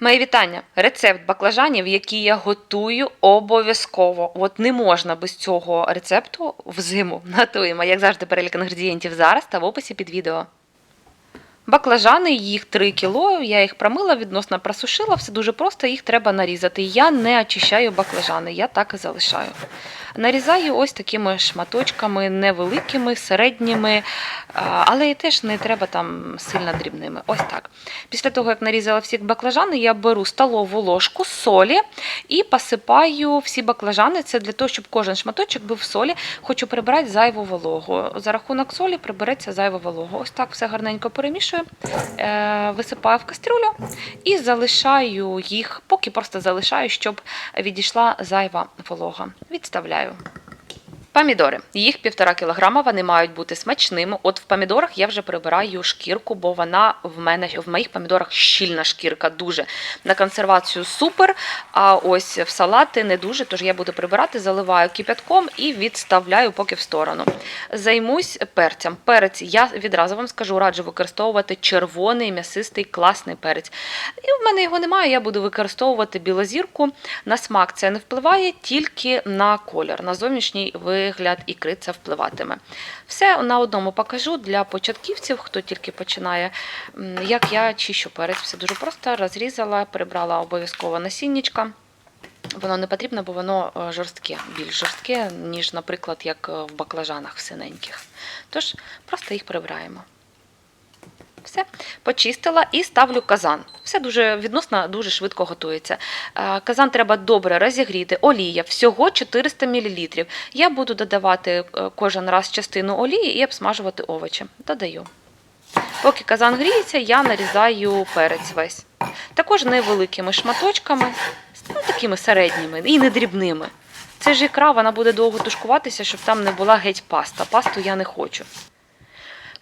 Мої вітання. Рецепт баклажанів, які я готую обов'язково. От не можна без цього рецепту взиму. Готуємо, як завжди, перелік інгредієнтів зараз та в описі під відео. Баклажани, їх 3 кіло, я їх промила, відносно просушила, все дуже просто, їх треба нарізати. Я не очищаю баклажани, я так і залишаю. Нарізаю ось такими шматочками, невеликими, середніми, але і теж не треба там сильно дрібними. Ось так. Після того, як нарізала всі баклажани, я беру столову ложку солі і посипаю всі баклажани. Це для того, щоб кожен шматочок був в солі. Хочу прибрати зайву вологу. За рахунок солі прибереться зайва волога. Ось так все гарненько перемішую, е, висипаю в кастрюлю і залишаю їх, поки просто залишаю, щоб відійшла зайва волога. Відставляю. go. Помідори. Їх півтора кілограма, вони мають бути смачними. От в помідорах я вже прибираю шкірку, бо вона в мене в моїх помідорах щільна шкірка, дуже на консервацію супер. А ось в салати не дуже, тож я буду прибирати, заливаю кипятком і відставляю поки в сторону. Займусь перцем. Перець я відразу вам скажу, раджу використовувати червоний м'ясистий класний перець. І в мене його немає. Я буду використовувати білозірку. На смак це не впливає, тільки на колір, на зовнішній вигляд ікри це впливатиме. Все на одному покажу для початківців, хто тільки починає, як я чищу перець. Все дуже просто розрізала, прибрала обов'язково насіннячка. Воно не потрібно, бо воно е, жорстке, більш жорстке, ніж, наприклад, як е, в баклажанах синеньких. Тож просто їх прибираємо. Все, почистила і ставлю казан. Все дуже відносно дуже швидко готується. Е, Казан треба добре розігріти. Олія всього 400 мл. Я буду додавати е, кожен раз частину олії і обсмажувати овочі. Додаю. Поки казан гріється, я нарізаю перець весь. Також невеликими шматочками, ну, такими середніми і не дрібними. Це ж ікра, вона буде довго тушкуватися, щоб там не була геть паста. Пасту я не хочу.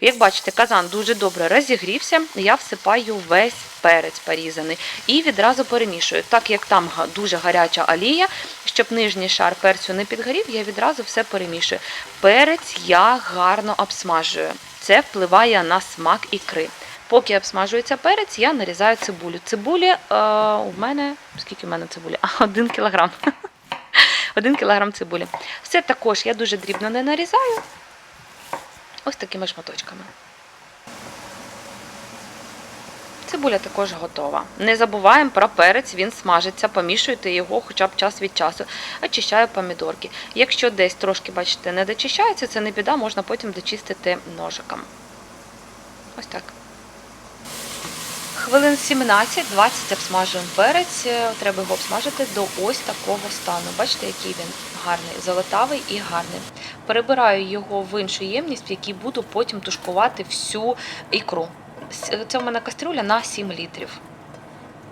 Як бачите, казан дуже добре розігрівся, я всипаю весь перець порізаний і відразу перемішую. Так як там дуже гаряча олія, щоб нижній шар перцю не підгорів, я відразу все перемішую. Перець я гарно обсмажую. Це впливає на смак ікри. Поки обсмажується перець, я нарізаю цибулю. Цибулі е, у мене скільки в мене цибулі? Один кілограм. Один кілограм цибулі. Все також я дуже дрібно не нарізаю. Ось такими шматочками. Цибуля також готова. Не забуваємо про перець, він смажиться, помішуйте його хоча б час від часу. Очищаю помідорки. Якщо десь трошки, бачите, не дочищається, це не біда, можна потім дочистити ножиком. Ось так. Хвилин 17-20 обсмажуємо перець. Е, Треба його обсмажити до ось такого стану. Бачите, який він гарний, золотавий і гарний. Перебираю його в іншу ємність, в якій буду потім тушкувати всю ікру. Це в мене кастрюля на 7 літрів.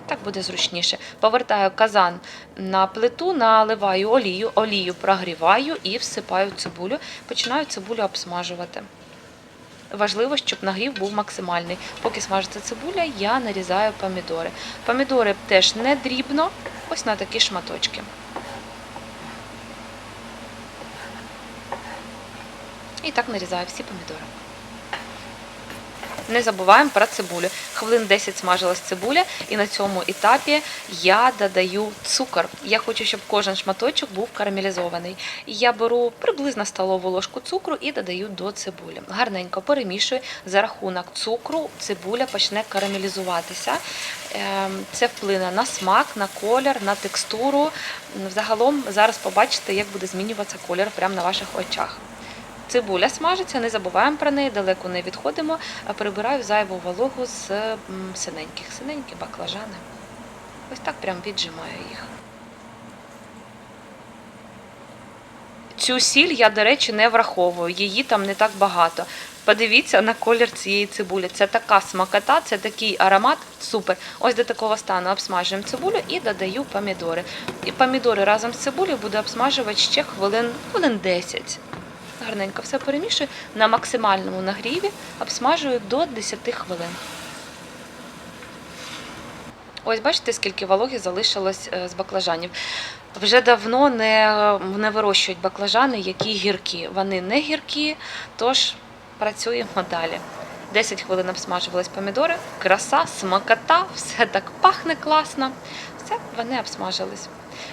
Так буде зручніше. Повертаю казан на плиту, наливаю олію, олію прогріваю і всипаю цибулю. Починаю цибулю обсмажувати. Важливо, щоб нагрів був максимальний. Поки смажиться цибуля, я нарізаю помідори. Помідори теж не дрібно, ось на такі шматочки. І так нарізаю всі помідори. Не забуваємо про цибулю. Хвилин 10 смажилась цибуля, і на цьому етапі я додаю цукор. Я хочу, щоб кожен шматочок був карамелізований. Я беру приблизно столову ложку цукру і додаю до цибулі. Гарненько перемішую. За рахунок цукру цибуля почне карамелізуватися. Ем, Це вплине на смак, на колір, на текстуру. Взагалом зараз побачите, як буде змінюватися колір прямо на ваших очах. Цибуля смажиться, не забуваємо про неї, далеко не відходимо, а прибираю зайву вологу з синеньких. Синенькі баклажани. Ось так прям віджимаю їх. Цю сіль я, до речі, не враховую, її там не так багато. Подивіться на колір цієї цибулі. Це така смакота, це такий аромат. Супер. Ось до такого стану обсмажуємо цибулю і додаю помідори. І помідори разом з цибулею буду обсмажувати ще хвилин, хвилин 10. Гарненько все перемішую на максимальному нагріві, обсмажую до 10 хвилин. Ось бачите, скільки вологи залишилось е, з баклажанів. Вже давно не, не вирощують баклажани, які гіркі. Вони не гіркі, тож працюємо далі. 10 хвилин обсмажувались помідори, краса, смакота, все так пахне класно. Все, вони обсмажились.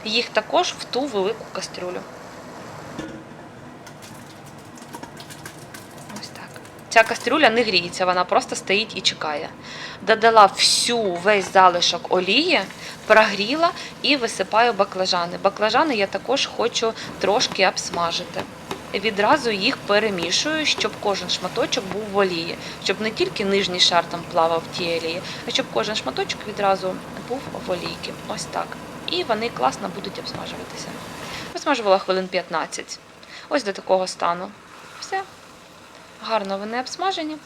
Їх також в ту велику кастрюлю. Ось так. Ця кастрюля не гріється, вона просто стоїть і чекає. Додала всю весь залишок олії, прогріла і висипаю баклажани. Баклажани я також хочу трошки обсмажити. Відразу їх перемішую, щоб кожен шматочок був в олії, щоб не тільки нижній шар там плавав в тій олії, а щоб кожен шматочок відразу був в олійки. Ось так. І вони класно будуть обсмажуватися. Обсмажувала хвилин 15. Ось до такого стану. Все. Гарно вони обсмажені.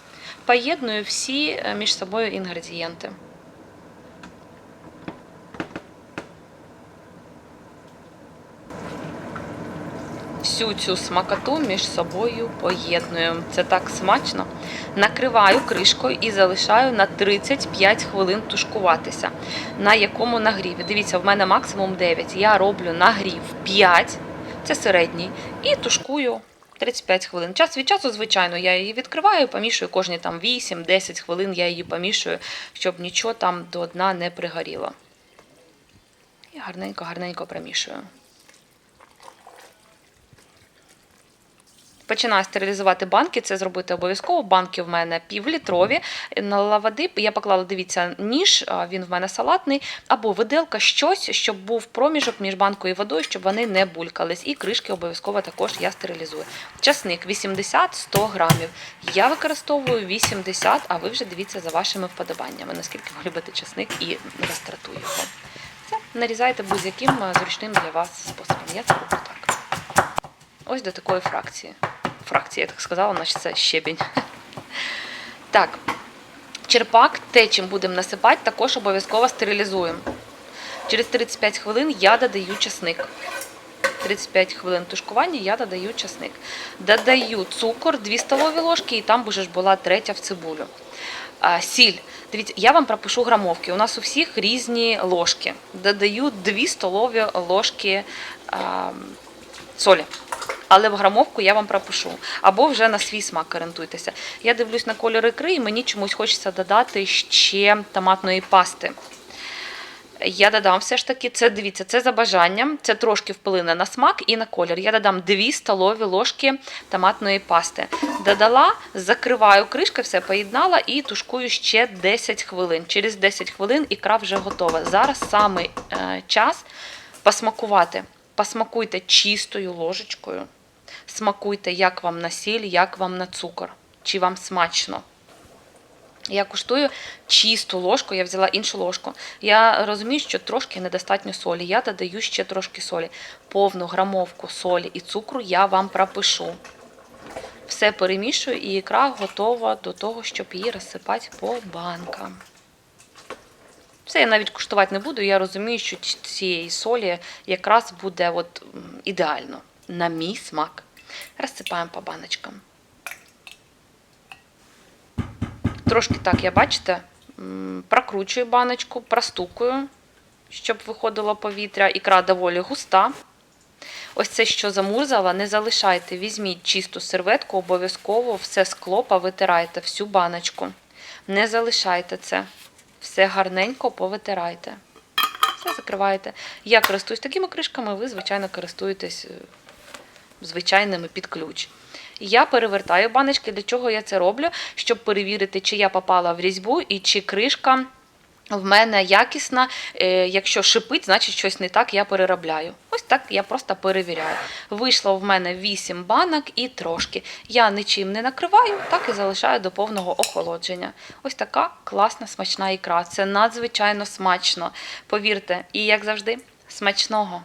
Поєдную всі е, між собою інгредієнти. Всю цю смакоту між собою поєдную. Це так смачно. Накриваю кришкою і залишаю на 35 хвилин тушкуватися. На якому нагріві? Дивіться, в мене максимум 9. Я роблю нагрів 5, це середній, і тушкую 35 хвилин. Час від часу, звичайно, я її відкриваю, помішую кожні там 8-10 хвилин я її помішую, щоб нічого там до дна не пригоріло. І гарненько-гарненько примішую. Починаю стерилізувати банки, це зробити обов'язково. Банки в мене півлітрові. Налила води, я поклала, дивіться, ніж, він в мене салатний, або виделка, щось, щоб був проміжок між банкою і водою, щоб вони не булькались. І кришки обов'язково також я стерилізую. Часник 80-100 грамів. Я використовую 80, а ви вже дивіться за вашими вподобаннями, наскільки ви любите часник і розтратую його. Все, нарізайте будь-яким зручним для вас способом. Я це роблю так. Ось до такої фракції. Фракції, я так сказала, наче це щебінь. Так, черпак, те, чим будемо насипати, також обов'язково стерилізуємо. Через 35 хвилин я додаю часник. 35 хвилин тушкування я додаю часник. Додаю цукор, 2 столові ложки, і там вже ж була третя в цибулю. А, сіль. Дивіться, я вам пропишу грамовки. У нас у всіх різні ложки. Додаю 2 столові ложки а, солі. Але в грамовку я вам пропишу. Або вже на свій смак орієнтуйтеся. Я дивлюсь на кольор ікри, і мені чомусь хочеться додати ще томатної пасти. Я додам все ж таки, це дивіться, це за бажанням, це трошки вплине на смак і на колір. Я додам 2 столові ложки томатної пасти. Додала, закриваю кришкою, все поєднала і тушкую ще 10 хвилин. Через 10 хвилин ікра вже готова. Зараз саме е, час посмакувати. Посмакуйте чистою ложечкою. Смакуйте, як вам на сіль, як вам на цукор, чи вам смачно. Я куштую чисту ложку, я взяла іншу ложку. Я розумію, що трошки недостатньо солі. Я додаю ще трошки солі. Повну грамовку солі і цукру я вам пропишу. Все перемішую, і ікра готова до того, щоб її розсипати по банкам. Все, я навіть куштувати не буду. Я розумію, що цієї солі якраз буде от, ідеально на мій смак. Розсипаємо по баночкам. Трошки так, я бачите, прокручую баночку, простукую, щоб виходило повітря. Ікра доволі густа. Ось це, що замурзала, не залишайте. Візьміть чисту серветку, обов'язково все скло повитирайте, всю баночку. Не залишайте це. Все гарненько повитирайте. Все закриваєте. Я користуюсь такими кришками, ви, звичайно, користуєтесь е, звичайними під ключ. Я перевертаю баночки. Для чого я це роблю? Щоб перевірити, чи я попала в різьбу і чи кришка в мене якісна. Е, Якщо шипить, значить щось не так, я переробляю. Ось так я просто перевіряю. Вийшло в мене 8 банок і трошки. Я нічим не накриваю, так і залишаю до повного охолодження. Ось така класна смачна ікра. Це надзвичайно смачно. Повірте, і як завжди, смачного!